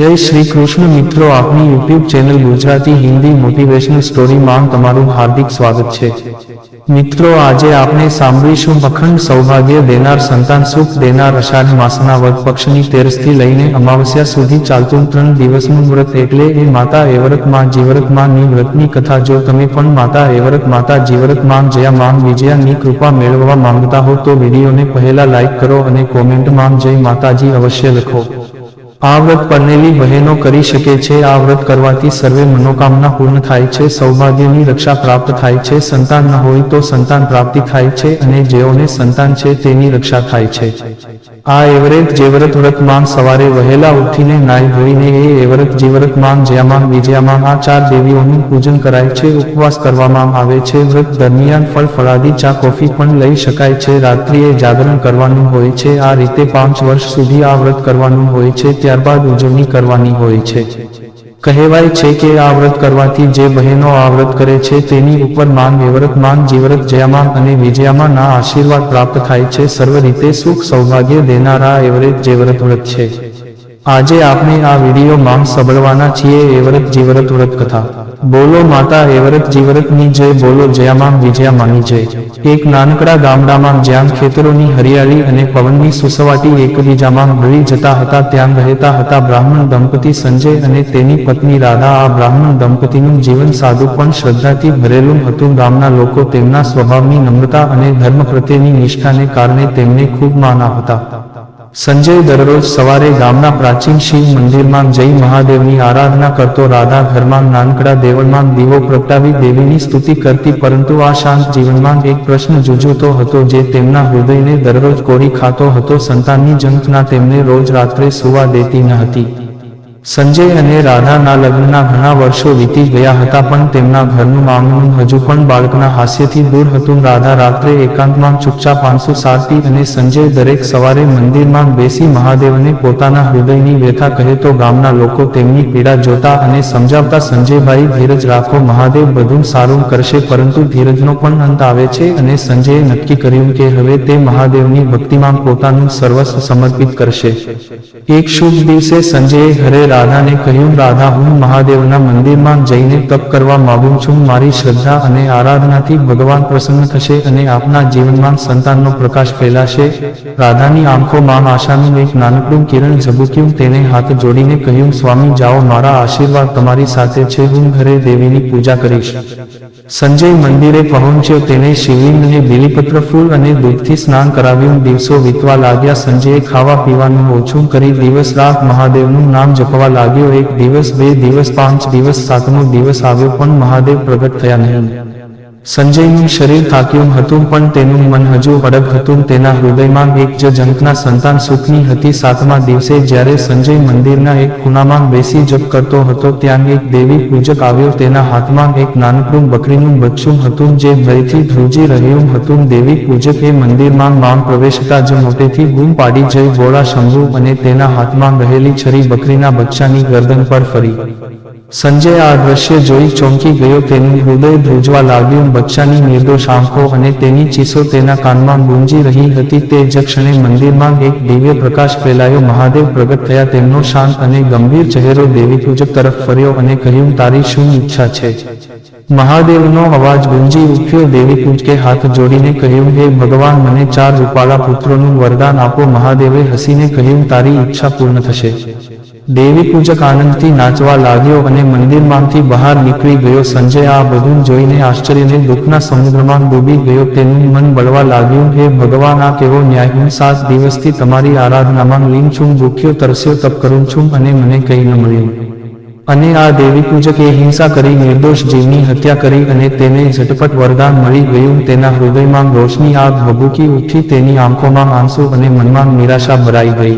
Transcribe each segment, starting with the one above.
જય શ્રી કૃષ્ણ મિત્રો, આપની YouTube channel Gujarati Hindi motivational સ્ટોરીમાં તમારું હાર્દિક સ્વાગત છે. મિત્રો, આજે આપણે સાંભળીશું અખંડ સૌભાગ્ય દેનાર સંતાન સુખ દેનાર અષાઢ માસના વદ પક્ષની તેરસથી લઈને અમાવસ્યા સુધી ચાલતું ત્રણ દિવસનું વ્રત એટલે એ માતા એવરતમાં, જીવરતમાં વ્રતની કથા. જો તમે પણ માતા એવરત, માતા જીવરતમાં જયા માં વિજયાની કૃપા મેળવવા માંગતા હો, તો વિડીયોને પહેલા લાઈક કરો અને કોમેન્ટમાં જય માતાજી અવશ્ય લખો. આ વ્રત પરનેલી બહેનો કરી શકે છે. આ વ્રત કરવાથી સર્વે મનોકામના પૂર્ણ થાય છે. સૌભાગ્યની રક્ષા પ્રાપ્ત થાય છે. સંતાન ન હોય તો સંતાન પ્રાપ્તિ થાય છે અને જેઓને સંતાન છે તેની રક્ષા થાય છે. આ એવરેત જેવરત વ્રતમાં સવારે વહેલા ઉઠીને નાઈ ધોઈને એ એવરત જીવરત જયામાન વિજયામાન વિજયામાં આ ચાર દેવીઓનું પૂજન કરાય છે, ઉપવાસ કરવામાં આવે છે, વ્રત દરમિયાન ફળ ફળાદી, ચા, કોફી પણ લઈ શકાય છે, રાત્રિએ જાગરણ કરવાનું હોય છે, આ રીતે પાંચ વર્ષ સુધી આ વ્રત કરવાનું હોય છે, ત્યારબાદ ઉજવણી કરવાની હોય છે. કહેવાય છે કે આ વ્રત કરવાથી જે બહેનો આ વ્રત કરે છે તેની ઉપર માન એવરત માન જીવરત જયામાન અને વિજયામાં ના આશીર્વાદ પ્રાપ્ત થાય છે. સર્વ રીતે સુખ સૌભાગ્ય દેનારા એવરેજ જે વ્રત છે. આજે આપણે આ વીડિયો માં સાંભળવાના છીએ એવરત જીવરત વ્રત કથા. બોલો માતા એવરત જીવરતની જય, બોલો જયામાં વિજયામાની જય. એક નાનકડા ગામડામાં જ્યાં ખેતરોની હરિયાળી અને પવનની સુસવાટી એકબીજામાં ભળી જતા હતા, ત્યાં રહેતા હતા બ્રાહ્મણ દંપતી સંજય અને તેની પત્ની રાધા. આ બ્રાહ્મણ દંપતીનું જીવન સાદું પણ શ્રદ્ધાથી ભરેલું હતું. ગામના લોકો તેમના સ્વભાવની નમ્રતા અને ધર્મ પ્રત્યેની નિષ્ઠાને કારણે તેમને ખૂબ માના હતા સંજય દરરોજ સવારે ગામના પ્રાચીન શિવ મંદિરમાં જઈ મહાદેવની આરાધના કરતો રાધા ઘરમાં નાનકડા દેવળમાં દીવો પ્રગટાવી દેવીની સ્તુતિ કરતી, પરંતુ આ શાંત જીવનમાં એક પ્રશ્ન જુજુતો હતો જે તેમના હૃદયને દરરોજ કોરી ખાતો હતો. સંતાનની જંખના તેમને રોજ રાત્રે સુવા દેતી ન હતી. સંજય અને રાધાના લગ્નના ઘણા વર્ષો વીતી ગયા હતા, પણ તેમના ઘરનું આંગણું હજુ પણ બાળકના હાસ્યથી દૂર હતું. રાધા રાત્રે એકાંતમાં ચૂપચાપ આંસુ સારતી અને સંજય દરેક સવારે મંદિરમાં બેસી મહાદેવને પોતાના હૃદયની વ્યથા કહે તો ગામના લોકો તેમની પીડા જોતા અને સમજાવતા, સંજયભાઈ, ધીરજ રાખો, મહાદેવ બધું સારું કરશે, પરંતુ ધીરજનો પણ અંત આવે છે. અને સંજયે નક્કી કર્યું કે હવે તે મહાદેવની ભક્તિમાં પોતાનું સર્વસ્વ સમર્પિત કરશે. એક શુભ દિવસે સંજયે ઘરે રાધાને કહ્યું, રાધા, હું મહાદેવના મંદિરમાં જઈને તપ કરવા માંગુ છું. મારી શ્રદ્ધા અને આરાધનાથી ભગવાન પ્રસન્ન થશે અને આપના જીવનમાં સંતાનનો પ્રકાશ ફેલાશે. રાધાની આંખોમાં આશાનું એક નાનકડું કિરણ ઝબુક્યું. તેને હાથ જોડીને કહ્યું, સ્વામી, જાઓ, મારા આશીર્વાદ તમારી સાથે છે. હું ઘરે દેવીની પૂજા કરીશ. સંજય મંદિરે પહોંચ્યો. તેને શિવલિંગને બિલીપત્ર ફૂલ અને દૂધથી સ્નાન કરાવ્યું. દિવસો વીતવા લાગ્યા. સંજયે ખાવા પીવાનું ઓછું કરી દિવસ રાત મહાદેવનું નામ જપવા લાગ્યો, એક દિવસ, બે દિવસ, પાંચ દિવસ, સાતમો દિવસ આવ્યો પણ મહાદેવ પ્રગટ થયા નહીં. સંજયનું શરીર થાક્યું હતું પણ તેનું મન હજુ અડગ હતું. તેના હૃદયમાં એક જ ઝંખના સંતાન સુખની હતી. સાતમા દિવસે જ્યારે સંજય મંદિરના એક ખૂણામાં બેસી જપ કરતો હતો, ત્યાં એક દેવી પૂજક આવ્યો. તેના હાથમાં એક નાનકડું બકરીનું બચ્ચું હતું જે ભયથી ધ્રુજી રહ્યું હતું. દેવી પૂજક એ મંદિરમાં માં પ્રવેશતા જ મોટેથી બૂમ પાડી જઈ, ગોળા, શંભુ અને તેના હાથમાં રહેલી છરી બકરીના બચ્ચાની ગરદન પર ફરી. સંજય આ દ્રશ્ય જોઈ ચોંકી ગયો. તેનું હૃદય ધ્રુજવા લાગ્યું. બચ્ચાની નિર્દોષ આંખો અને તેની ચીસો તેના કાનમાં ગુંજી રહી હતી. તે જ ક્ષણે મંદિરમાં એક દિવ્ય પ્રકાશ ફેલાયો. મહાદેવ પ્રગટ થયા. તેમનો શાંત અને ગંભીર ચહેરો દેવી પૂજક તરફ ફર્યો અને કહ્યું, તારી શું ઈચ્છા છે? મહાદેવનો અવાજ ગુંજી ઉઠ્યો દેવી કે હાથ જોડીને કહ્યું, હે ભગવાન, મને ચાર રૂપાળા પુત્રોનું વરદાન આપો. મહાદેવે હસીને કહ્યું, તારી ઈચ્છા પૂર્ણ થશે. દેવી પૂજક આનંદથી નાચવા લાગ્યો અને મંદિરમાંથી બહાર નીકળી ગયો. સંજય આ બધું જોઈને આશ્ચર્યને દુઃખના સમુદ્રમાં ડૂબી ગયો. તેનું મન બળવા લાગ્યું, હે ભગવાન, આ કેવો ન્યાય હું સાત દિવસથી તમારી આરાધનામાં લીન છું, ભૂખ્યો તરસ્યો, તપ કરું છું અને મને કંઈ ન મળ્યું. અને આ દેવી પૂજકે હિંસા કરી, નિર્દોષ જીવની હત્યા કરી અને તેને ઝટપટ વરદાન મળી ગયું. તેના હૃદયમાં રોશની આગ ભભૂકી ઉઠી, તેની આંખોમાં આંસુ અને મનમાં નિરાશા ભરાઈ ગઈ.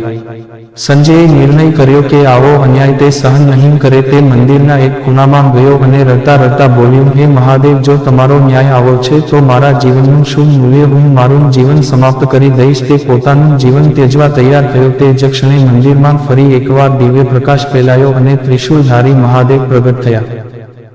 સંજયે નિર્ણય કર્યો કે આવો અન્યાય તે સહન નહીં કરે તે મંદિરના એક ખૂણામાં ગયો અને રડતા રડતા બોલ્યું, હે મહાદેવ, જો તમારો ન્યાય આવો છે, તો મારા જીવનનું શું મૂલ્ય હું મારું જીવન સમાપ્ત કરી દઈશ? તે પોતાનું જીવન ત્યજવા તૈયાર થયો. તે જ ક્ષણે મંદિરમાં ફરી એકવાર દિવ્ય પ્રકાશ ફેલાયો અને ત્રિશુલધારી મહાદેવ પ્રગટ થયા.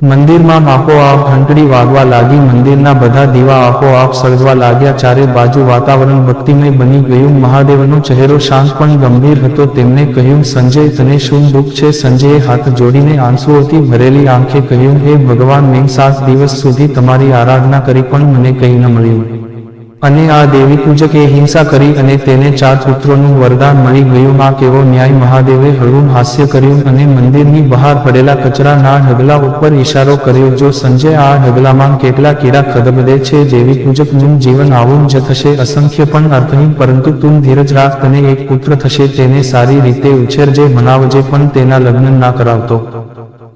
મંદિરમાં આપોઆપ ઘંટડી વાગવા લાગી, મંદિરના બધા દીવા આપોઆપ સળગવા લાગ્યા, ચારે બાજુ વાતાવરણ ભક્તિમય બની ગયું. મહાદેવનો ચહેરો શાંત પણ ગંભીર હતો. તેમણે કહ્યું, સંજય, તને શું દુઃખ છે? સંજયે હાથ જોડીને આંસુઓથી ભરેલી આંખે કહ્યું, હે ભગવાન, મેં સાત દિવસ સુધી તમારી આરાધના કરી પણ મને કંઈ ન મળ્યું. અને આ દેવી પૂજકે હિંસા કરી અને તેને ચાર પુત્રોનું વરદાન મળી ગયું. આ કેવો ન્યાય? મહાદેવે હળવું હાસ્ય કર્યું અને મંદિરની બહાર પડેલા કચરાના ઢગલા ઉપર ઇશારો કર્યો. જો સંજય આ ઢગલામાં કેટલા કીડા ખદબદે છે? દેવી પૂજકનું જીવન આવું જ થશે. અસંખ્ય પણ અર્થહીન, પરંતુ તું ધીરજ રાખ, તને એક પુત્ર થશે. તેને સારી રીતે ઉછેરજે, મનાવજે, પણ તેના લગ્ન ના કરાવતો.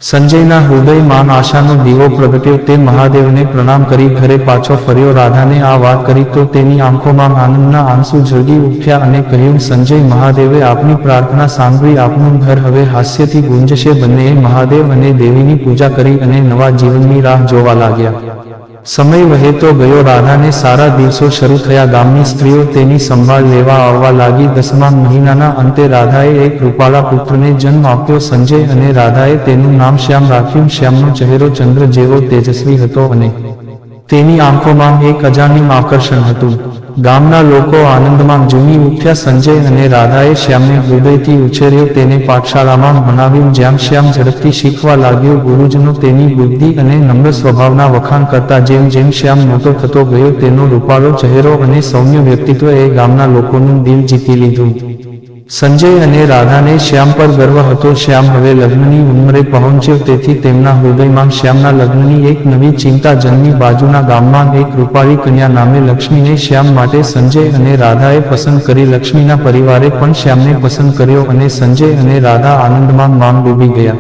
સંજયના હૃદયમાં આશાનો દીવો પ્રગટ્યો તે મહાદેવને પ્રણામ કરી ઘરે પાછો ફર્યો. રાધાને આ વાત કરી તો તેની આંખોમાં આનંદના આંસુ ઝળગી ઉઠ્યા અને કહ્યું, સંજય, મહાદેવે આપની પ્રાર્થના સાંભળી, આપનું ઘર હવે હાસ્યથી ગુંજશે. બંનેએ મહાદેવ અને દેવીની પૂજા કરી અને નવા જીવનની રાહ જોવા લાગ્યા. સમય વહેતો ગયો રાધાને સારા દિવસો શરૂ થયા. ગામની સ્ત્રીઓ તેની સંભાળ લેવા આવવા લાગી. દસમા મહિનાના અંતે રાધાએ એક રૂપાળા પુત્રને જન્મ આપ્યો. સંજય અને રાધાએ તેનું નામ શ્યામ રાખ્યું. શ્યામનો ચહેરો ચંદ્ર જેવો તેજસ્વી હતો અને તેની આંખોમાં એક અજાણ્યું આકર્ષણ હતું. ગામના લોકો આનંદમાં ઝૂમી ઉઠ્યા સંજય અને રાધાએ શ્યામને હૃદયથી ઉછેર્યો તેને પાઠશાળામાં ભણાવ્યું, જ્યાં શ્યામ ઝડપથી શીખવા લાગ્યો, ગુરુજનો તેની બુદ્ધિ અને નમ્ર સ્વભાવના વખાણ કરતા જેમ જેમ શ્યામ મોટો થતો ગયો, તેનો રૂપાળો, ચહેરો અને સૌમ્ય વ્યક્તિત્વ એ ગામના લોકોનું દિલ જીતી લીધું. સંજય અને રાધાને શ્યામ પર ગર્વ હતો. શ્યામ હવે લગ્નની ઉંમરે પહોંચ્યો, તેથી તેમના હૃદયમાં શ્યામના લગ્નની એક નવી ચિંતા જન્મી. બાજુના ગામમાં એક રૂપાળી કન્યા નામે લક્ષ્મીને શ્યામ માટે સંજય અને રાધાએ પસંદ કરી. લક્ષ્મીના પરિવારે પણ શ્યામને પસંદ કર્યો અને સંજય અને રાધા આનંદમાં માંગ ડૂબી ગયા.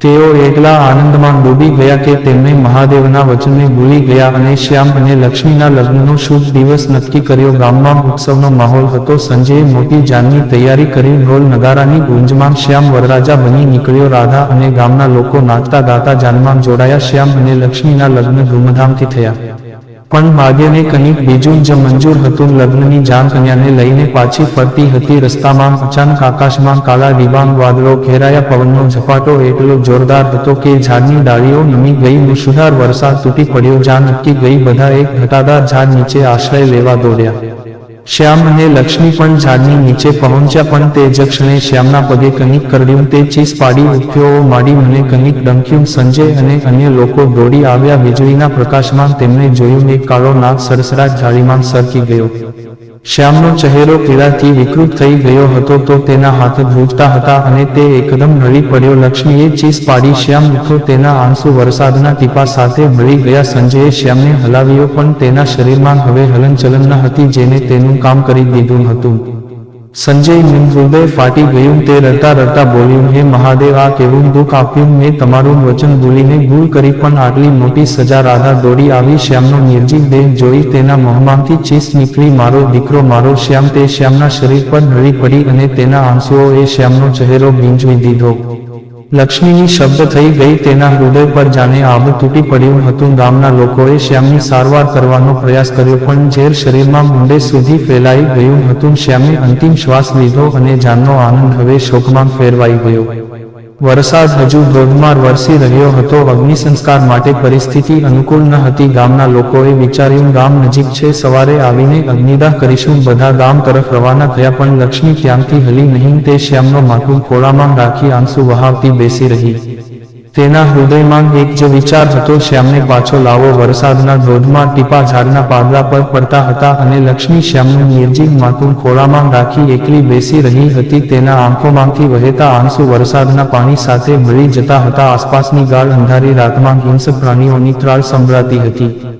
તેઓ એટલા આનંદમાં ડૂબી ગયા કે તેમણે મહાદેવના વચનને ભૂલી ગયા અને શ્યામ અને લક્ષ્મીના લગ્નનો શુભ દિવસ નક્કી કર્યો. ગામમાં ઉત્સવનો માહોલ હતો. સંજયે મોટી જાનની તૈયારી કરી ઢોલ નગારાની ગુંજમાં શ્યામ વરરાજા બની નીકળ્યો. રાધા અને ગામના લોકો નાચતા ગાતા જાનમાં જોડાયા. શ્યામ અને લક્ષ્મીના લગ્ન ધૂમધામથી થયા. પણ ભાગ્યને કંઈક બીજું જ મંજૂર હતું. લગ્નની જાન કન્યાને લઈને પાછી ફરતી હતી રસ્તામાં. અચાનક આકાશમાં કાળા ડિબાંગ વાદળો ઘેરાયા. પવનનો ઝપાટો એટલો જોરદાર હતો કે ઝાડની ડાળીઓ નમી ગઈ. મુશળધાર વરસાદ તૂટી પડ્યો. જાન અટકી ગઈ. બધા એક ઘટાદાર ઝાડ નીચે આશ્રય લેવા દોડ્યા. શ્યામ અને લક્ષ્મી પણ ઝાડની નીચે પહોંચ્યા પણ તે જ ક્ષણે શ્યામના પગે કંઈક કરડ્યું. તે ચીસ પાડી ઉઠ્યો "ઓ માડી મને કંઈક ડંખ્યું. સંજય અને અન્ય લોકો દોડી આવ્યા. વીજળીના પ્રકાશમાં તેમણે જોયું, એક કાળો નાગ સરસરા જાળીમાં સરકી ગયો. શ્યામનો ચહેરો પીડાથી વિકૃત થઈ ગયો હતો તો તેના હાથ ધ્રુજતા હતા અને તે એકદમ નળી પડ્યો. લક્ષ્મીએ ચીસ પાડી, શ્યામ ઉઠો, તેના આંસુ વરસાદના ટીપા સાથે મળી ગયા. સંજયે શ્યામને હલાવ્યો, પણ તેના શરીરમાં હવે હલનચલન ન હતી, જેને તેનું કામ કરી દીધું હતું. સંજયનું હૃદય ફાટી ગયું તે રડતા રડતા બોલ્યું, હે મહાદેવ, આ કેવું દુઃખ આપ્યું? મેં તમારું વચન ભૂલીને ભૂલ કરી, પણ આટલી મોટી સજા રાધા દોડી આવી. શ્યામનો નિર્જીવ દેહ જોઈ તેના મોહમાંથી ચીસ નીકળી. મારો દીકરો, મારો શ્યામ, તે શ્યામના શરીર પર ઢળી પડી અને તેના આંસુઓ એ શ્યામનો ચહેરો ભીંજવી દીધો. લક્ષ્મીની શબ્દ થઈ ગઈ તેના હૃદય પર જાણે આબુ તૂટી પડ્યું હતું. ગામના લોકોએ શ્યામની સારવાર કરવાનો પ્રયાસ કર્યો, પણ ઝેર શરીરમાં મુંડે સુધી ફેલાઈ ગયું હતું. શ્યામે અંતિમ શ્વાસ લીધો અને જાનનો આનંદ હવે શોકમાં ફેરવાઈ ગયો. વરસાદ હજુ ધોધમાર વરસી રહ્યો હતો. અગ્નિસંસ્કાર માટે પરિસ્થિતિ અનુકૂળ ન હતી. ગામના લોકોએ વિચાર્યું, ગામ નજીક છે, સવારે આવીને અગ્નિદાહ કરીશું. બધા ગામ તરફ રવાના થયા, પણ લક્ષ્મી ક્યાંથી હલી નહીં. તે શ્યામનો માથું ખોળામાં રાખી આંસુ વહાવતી બેસી રહી. તેના હૃદયમાં એક જ વિચાર હતો, શ્યામને પાછો લાવો. વરસાદના ધોધમાં ટીપા ઝાડના પાદરા પર પડતા હતા અને લક્ષ્મી શ્યામનું નિર્જીવ માથું ખોળામાં રાખી એકલી બેસી રહી હતી. તેના આંખોમાંથી વહેતા આંસુ વરસાદના પાણી સાથે ભળી જતા હતા. આસપાસની ગાઢ અંધારી રાતમાં હિંસક પ્રાણીઓની ત્રાળ સંભળાતી હતી.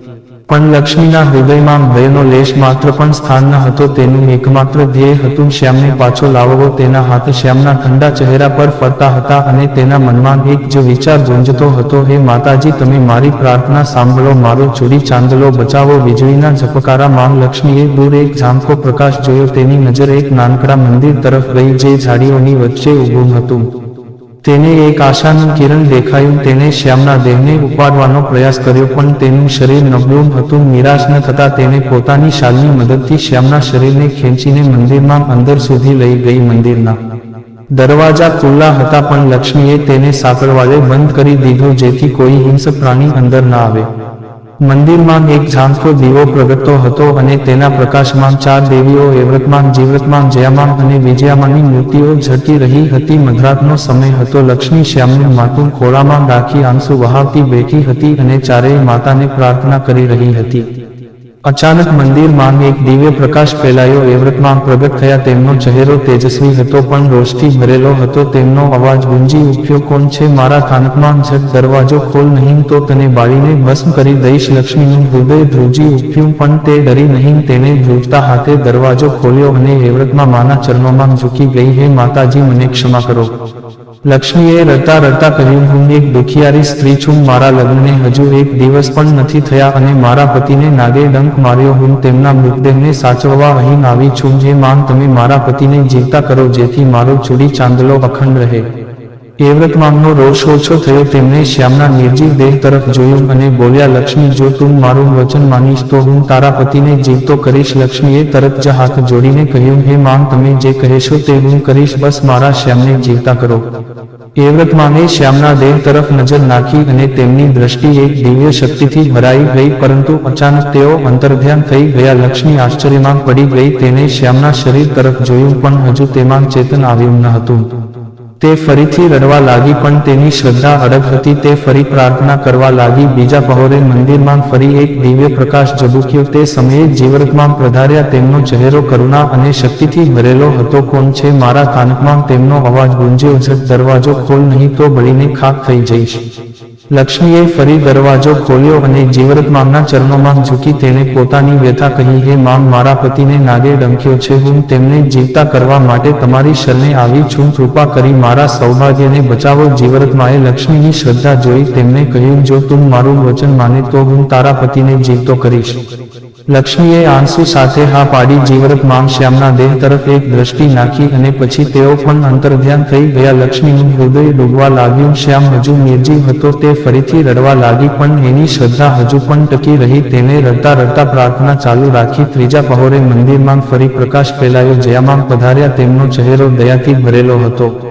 પણ લક્ષ્મીના હૃદયમાં ભયનો લેશ માત્ર પણ સ્થાન ન હતો, તેનું એકમાત્ર ધ્યેય હતું શ્યામને પાછો લાવવો. તેના હાથ શ્યામના ઠંડા ચહેરા પર ફરતા હતા અને તેના મનમાં એક જ વિચાર ગુંજતો હતો, હે માતાજી, તમે મારી પ્રાર્થના સાંભળો, મારો ચૂડી ચાંદલો બચાવો. વીજળીના ઝપકારા માં લક્ષ્મીએ દૂર એક ઝાંખો પ્રકાશ જોયો. તેની નજર એક નાનકડા મંદિર તરફ ગઈ, જે ઝાડીઓની વચ્ચે ઊભું હતું. તેને એક આશાનું કિરણ દેખાયું. તેને શ્યામના દેહને ઉપાડવાનો પ્રયાસ કર્યો, પણ તેનું શરીર નબળું હતું, નિરાશ ન થતા તેને પોતાની શાલની મદદથી શ્યામના શરીરને ખેંચીને મંદિરમાં અંદર સુધી લઈ ગઈ મંદિરના. દરવાજા ખુલ્લા હતા, પણ લક્ષ્મીએ તેને સાંકળવાળે બંધ કરી દીધું, જેથી કોઈ હિંસક પ્રાણી અંદર ના આવે. મંદિરમાં એક ઝાંખો દીવો પ્રગટતો હતો અને તેના પ્રકાશમાં ચાર દેવીઓ એવ્રતમાન જીવ્રતમાન, જયામાન અને વિજયામાની મૂર્તિઓ ઝળકી રહી હતી. મધરાતનો સમય હતો. લક્ષ્મી, શ્યામનું માથું ખોળામાં રાખી આંસુ વહાવતી બેઠી હતી અને ચારેય માતાને પ્રાર્થના કરી રહી હતી. અચાનક મંદિરમાં એક દિવ્ય પ્રકાશ ફેલાયો. એવ્રતમાં પ્રગટ થયા તેમનો ચહેરો તેજસ્વી હતો, પણ રોષથી ભરેલો હતો. તેમનો અવાજ, ગુંજી, ઉઠ્યો કોણ છે? મારા થાનકમાં ઝટ દરવાજો ખોલ નહીં તો તને બાળીને ભસ્મ કરી દઈશ. લક્ષ્મીનું હૃદય ધ્રુજી ઉઠ્યું, પણ તે ડરી નહીં. તેને ધ્રુજતા હાથે દરવાજો ખોલ્યો અને એવ્રતમાં માના ચરણોમાં ઝૂકી ગઈ. હે માતાજી, મને ક્ષમા કરો. લક્ષ્મીએ રડતા રડતા કહ્યું, હું એક દુખિયારી સ્ત્રી છું, મારા લગ્નને હજુ એક દિવસ પણ નથી થયા અને મારા પતિને નાગે ડંક માર્યો. હું તેમના મૃતદેહને સાચવવા અહીં આવી છું. જે માંગ તમે મારા પતિને જીવતા કરો, જેથી મારો ચૂડી ચાંદલો અખંડ રહે. એવ્રત માંગનો રોષ ઓછો થયો તેમણે શ્યામના નિર્જીવ દેહ તરફ જોયું અને બોલ્યા, લક્ષ્મી, જો તું મારું વચન માનીશ, તો હું તારા પતિને જીવતો કરીશ. લક્ષ્મીએ તરત જ હાથ જોડીને કહ્યું, હે માંગ, તમે જે કહેશો તે હું કરીશ. બસ મારા શ્યામને જીવતા કરો. એ વ્રતમાને શ્યામના દેહ તરફ નજર નાખી અને તેમની દ્રષ્ટિ એક દિવ્ય શક્તિથી ભરાઈ ગઈ, પરંતુ અચાનક તેઓ અંતર્ધ્યાન થઈ ગયા. લક્ષ્મી આશ્ચર્યમાં પડી ગઈ, તેને શ્યામના શરીર તરફ જોયું, પણ હજુ તેમાં ચેતન આવ્યું ન હતું. તે ફરીથી રડવા લાગી, પણ તેની શ્રદ્ધા અડગ હતી. તે ફરી પ્રાર્થના કરવા લાગી. બીજા પહોરે મંદિરમાં ફરી એક દિવ્ય પ્રકાશ ઝબુક્યો. તે સમયે જીવરતમાં પ્રધાર્યા તેમનો ચહેરો કરુણા અને શક્તિથી ભરેલો હતો. કોણ છે મારા કાનકમાં? તેમનો અવાજ ગુંજ્યો. દરવાજો ખોલ, નહીં તો બળીને ખાક થઈ જઈશ. લક્ષ્મીએ ફરી દરવાજો ખોલ્યો અને જીવરત માંગના ચરણોમાં ઝૂકી તેને પોતાની વ્યથા કહી, હે માંગ મારા પતિને નાગે ડંખ્યો છે. હું તેમને જીવતા કરવા માટે તમારી શરણે આવી છું. કૃપા કરી મારા સૌભાગ્યને બચાવો. જીવરત માએ લક્ષ્મીની શ્રદ્ધા જોઈ તેમને કહ્યું, જો તું મારું વચન માને તો હું તારા પતિને જીવતો કરીશ. લક્ષ્મીએ આંસુ સાથે હા પાડી જીવરત માંગ શ્યામના દેહ તરફ એક દ્રષ્ટિ નાખી અને પછી તેઓ પણ અંતર્ધ્યાન થઈ ગયા. લક્ષ્મીનું હૃદય ડૂબવા લાગ્યું. શ્યામ હજુ નિર્જીવ હતો. તે ફરીથી રડવા લાગી, પણ એની શ્રદ્ધા હજુ પણ ટકી રહી. તેને રડતા રડતા પ્રાર્થના ચાલુ રાખી. ત્રીજા પહોરે મંદિરમાં ફરી પ્રકાશ ફેલાયો. જયામાં પધાર્યા તેમનો ચહેરો દયાથી ભરેલો હતો.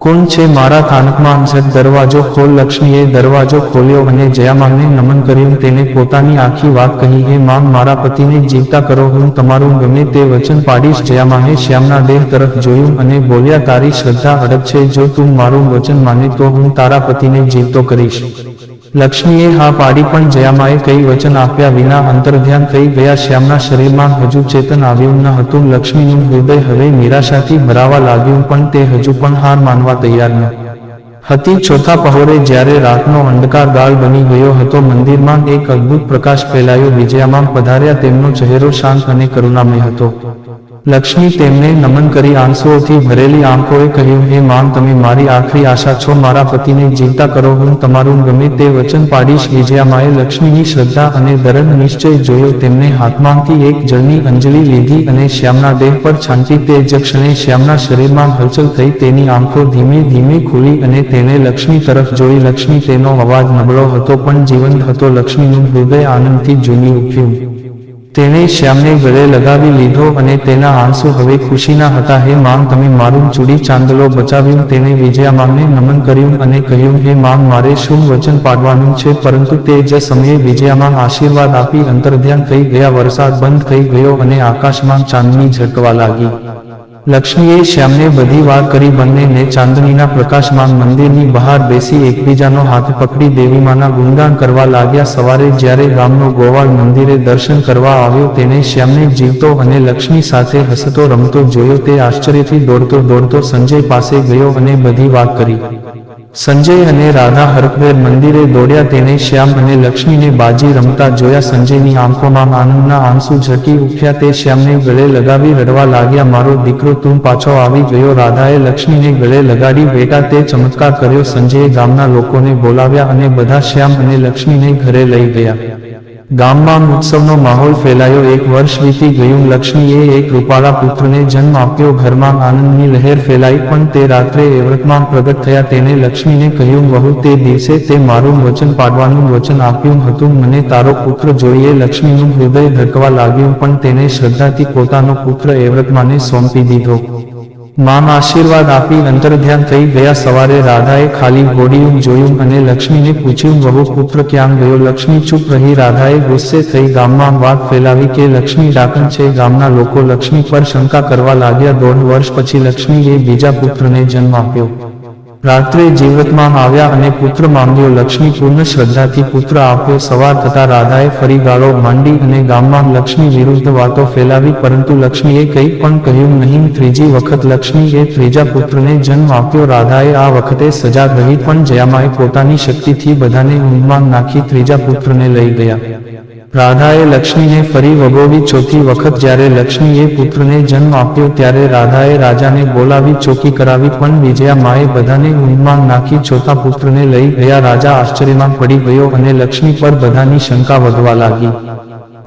કોણ છે મારા થાનકમાં? ઝટ દરવાજો ખોલ, લક્ષ્મીએ દરવાજો ખોલ્યો અને જયામાને નમન કર્યું. તેને પોતાની આખી વાત કહી હે માં મારા પતિને જીવતા કરો, હું તમારું ગમે તે વચન પાડીશ. જયામાને શ્યામના દેહ તરફ જોયું અને બોલ્યા, તારી શ્રદ્ધા અડગ છે, જો તું મારું વચન માને તો હું તારા પતિને જીવતો કરીશ. લક્ષ્મીએ હા પાડી પણ જયામાએ કઈ વચન આપ્યા વિના અંતર્ધ્યાન થઈ ગયા શ્યામના શરીરમાં હજુ ચેતન આવ્યું ન હતું. લક્ષ્મીનું હૃદય હવે નિરાશાથી ભરાવા લાગ્યું પણ તે હજુ પણ હાર માનવા તૈયાર ન હતી. ચોથા પહોરે જ્યારે રાતનો અંધકાર ગાળ બની ગયો હતો, મંદિરમાં એક અદ્ભુત પ્રકાશ ફેલાયો. વિજયામાં પધાર્યા, તેમનો ચહેરો શાંત અને કરુણામય હતો. લક્ષ્મી તેમને નમન કરી આંસુઓથી ભરેલી આંખોએ કહ્યું, હે માન, તમે મારી આખરી આશા છો, મારા પતિને જીવતા કરો, હું તમારું ગમે તે વચન પાડીશ, વિજયામાએ લક્ષ્મીની શ્રદ્ધા અને દરદ નિશ્ચય જોયો, તેમને હાથમાંથી એક જળની અંજલિ લીધી અને શ્યામના દેહ પર છાંટી તે જ ક્ષણે શ્યામના શરીરમાં હલચલ થઈ, તેની આંખો ધીમે ધીમે ખુલી અને તેને લક્ષ્મી તરફ જોઈ, લક્ષ્મી તેનો અવાજ નબળો હતો, પણ જીવંત હતો, લક્ષ્મીનું હૃદય આનંદથી ઝૂમી ઉઠ્યું. તેણે શ્યામને ગળે લગાવી લીધો અને તેના આંસુ હવે ખુશીના હતા. હે માંગ, તમે મારું ચૂડી ચાંદલો બચાવ્યું. તેને વિજયામાને નમન કર્યું અને કહ્યું, હે માંગ, મારે શું વચન પાડવાનું છે? પરંતુ તે જ સમયે વિજયામાં આશીર્વાદ આપી અંતર્ધ્યાન થઈ ગયા. વરસાદ બંધ થઈ ગયો અને આકાશમાં ચાંદની ઝટકવા લાગી. લક્ષ્મીએ શ્યામને બધી વાત કરી બંનેને ચાંદનીના પ્રકાશમાં મંદિરની બહાર બેસી એકબીજાનો હાથ પકડી દેવીમાના ગુણગાન કરવા લાગ્યા. સવારે જ્યારે ગામનો ગોવાળ મંદિરે દર્શન કરવા આવ્યો તેને શ્યામને જીવતો અને લક્ષ્મી સાથે હસતો રમતો જોયો તે આશ્ચર્યથી દોડતો દોડતો સંજય પાસે ગયો અને બધી વાત કરી. સંજય અને રાધા હરખભેર મંદિરે દોડ્યા તેણે શ્યામ અને લક્ષ્મીને બાજી રમતા જોયા સંજયની આંખોમાં આનંદના આંસુ ઝકી ઉઠ્યા તે શ્યામને ગળે લગાવી રડવા લાગ્યા, મારો દીકરો, તું પાછો આવી ગયો. રાધાએ લક્ષ્મીને ગળે લગાડી બેટા તે ચમત્કાર કર્યો. સંજયે ગામના લોકોને બોલાવ્યા અને બધા શ્યામ અને લક્ષ્મીને ઘરે લઈ ગયા. ગામમાં ઉત્સવનો માહોલ ફેલાયો. એક વર્ષ વીતી ગયું. લક્ષ્મીએ એક રૂપાળા પુત્રને જન્મ આપ્યો. ઘરમાં આનંદની લહેર ફેલાઈ, પણ તે રાત્રે એવ્રતમાં પ્રગટ થયા. તેને લક્ષ્મીને કહ્યું, વહુ, તે દિવસે તે મારું વચન પાડવાનું વચન આપ્યું હતું. મને તારો પુત્ર જોઈએ. લક્ષ્મીનું હૃદય ધડકવા લાગ્યું, પણ તેને શ્રદ્ધાથી પોતાનો પુત્ર એવ્રતમાને સોંપી દીધો. માં આશીર્વાદ આપી અંતર્ધ્યાન થઈ ગયા સવારે રાધાએ ખાલી ઘોડિયું જોયું અને લક્ષ્મીને પૂછ્યું, વહુ પુત્ર, ક્યાં ગયો? લક્ષ્મી ચૂપ રહી રાધાએ ગુસ્સે થઈ ગામમાં વાત ફેલાવી કે, લક્ષ્મી, ડાકણ છે ગામના લોકો, લક્ષ્મી પર શંકા કરવા લાગ્યા. દોઢ વર્ષ પછી લક્ષ્મીએ બીજા પુત્રને જન્મ આપ્યો. રાત્રે જીવતમાં આવ્યા અને પુત્ર માંગ્યો, લક્ષ્મી પૂર્ણ શ્રદ્ધાથી પુત્ર આપ્યો. સવાર થતા રાધાએ ફરી ગાળો માંડી અને ગામમાં લક્ષ્મી વિરુદ્ધ વાતો ફેલાવી, પરંતુ લક્ષ્મીએ કંઈ પણ કહ્યું નહીં. ત્રીજી વખત લક્ષ્મીએ ત્રીજા પુત્રને જન્મ આપ્યો. રાધાએ આ વખતે સજા રહી પણ જયામાએ પોતાની શક્તિથી બધાને ઊંઘમાં નાખી ત્રીજા પુત્રને લઈ ગયા. રાધાએ લક્ષ્મીને ફરી વગોવી ચોથી વખત જ્યારે લક્ષ્મીએ પુત્રને જન્મ આપ્યો ત્યારે રાધાએ રાજાને બોલાવી ચોકી કરાવી પણ વિજયા માએ બધાને ઊંઘમાં નાખી ચોથા પુત્રને લઈ ગયા. રાજા આશ્ચર્યમાં પડી ગયો અને લક્ષ્મી પર બધાની શંકા વધવા લાગી.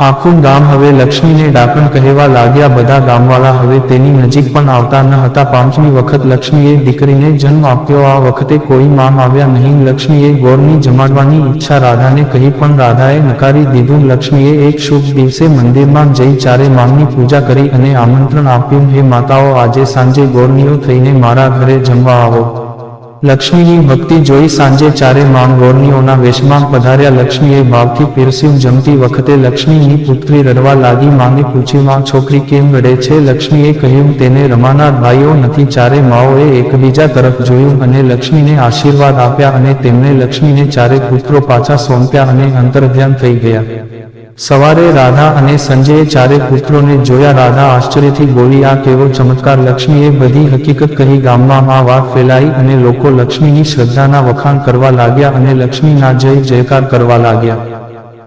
આખું ગામ હવે લક્ષ્મીને ડાકણ કહેવા લાગ્યા. બધા ગામવાળા હવે તેની નજીક પણ આવતા ન હતા. પાંચમી વખત લક્ષ્મીએ દીકરીને જન્મ આપ્યો. આ વખતે કોઈ મામ આવ્યા નહીં. લક્ષ્મીએ ગોરની જમાડવાની ઈચ્છા રાધાને કહી પણ રાધાએ નકારી દીધું. લક્ષ્મીએ એક શુભ દિવસે મંદિરમાં જઈ ચારે મામની પૂજા કરી અને આમંત્રણ આપ્યું. હે માતાઓ, આજે સાંજે ગોરનીઓ થઈને મારા ઘરે જમવા આવો. લક્ષ્મીની ભક્તિ જોઈ સાંજે ચારે માંગ ગોરનીઓના વેશમાં પધાર્યા લક્ષ્મીએ ભાવથી પીરસ્યું જમતી વખતે લક્ષ્મીની પુત્રી રડવા લાગી માંગે પૂછ્યું માં, છોકરી કેમ રડે છે? લક્ષ્મીએ કહ્યું, તેને રમાનાર ભાઈઓ નથી. ચારે માઓએ એકબીજા તરફ જોયું અને લક્ષ્મીને આશીર્વાદ આપ્યા અને તેમને લક્ષ્મીને ચારે પુત્રો પાછા સોંપ્યા અને અંતર્ધ્યાન થઈ ગયા. સવારે રાધા અને સંજયે ચારે પુત્રોને જોયા. રાધા આશ્ચર્યથી બોલી, આ કેવો ચમત્કાર! લક્ષ્મીએ બધી હકીકત કહી ગામમાં આ વાત ફેલાઈ અને લોકો લક્ષ્મીની શ્રદ્ધાના વખાણ કરવા લાગ્યા અને લક્ષ્મીના જય જયકાર કરવા લાગ્યા.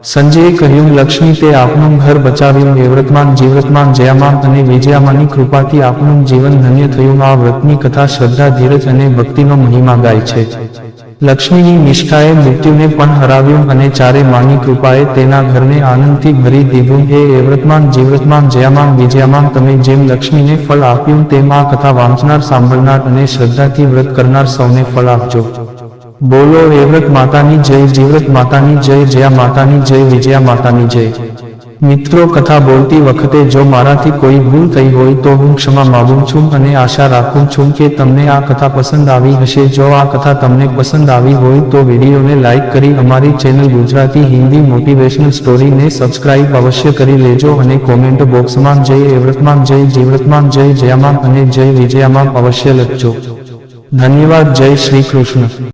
સંજયે કહ્યું, લક્ષ્મી, તે આપનું ઘર બચાવ્યું. એ વ્રતમાન જીવ્રતમાન જયામાન અને વિજયામાની કૃપાથી આપનું જીવન ધન્ય થયું. આ વ્રતની કથા શ્રદ્ધા, ધીરજ અને ભક્તિનો મહિમા ગાય છે. લક્ષ્મીની નિષ્ઠાએ મૃત્યુને પણ હરાવ્યું અને ચારે માની કૃપાએ તેના ઘરને આનંદથી ભરી દીધું. હે એવ્રતમાન જીવ્રતમાન જયામાન, વિજયામાન, તમે જેમ લક્ષ્મીને ફળ આપ્યું તેમ આ કથા વાંચનાર, સાંભળનાર અને શ્રદ્ધાથી વ્રત કરનાર સૌને ફળ આપજો. બોલો એવ્રત માતાની જય જીવ્રત માતાની જય જયા માતાની જય વિજયા માતાની જય. મિત્રો, કથા બોલતી વખતે જો મારાથી કોઈ ભૂલ થઈ હોય તો હું ક્ષમા માગું છું અને આશા રાખું છું કે તમને આ કથા પસંદ આવી હશે. જો આ કથા તમને પસંદ આવી હોય તો વિડીયોને લાઇક કરી અમારી ચેનલ ગુજરાતી હિન્દી મોટિવેશનલ સ્ટોરીને સબસ્ક્રાઇબ અવશ્ય કરી લેજો અને કોમેન્ટ બોક્સમાં જય એવ્રતમાન, જય જીવ્રતમાન, જય જયામાન અને જય વિજયામાન અવશ્ય લખજો. ધન્યવાદ, જય શ્રી કૃષ્ણ.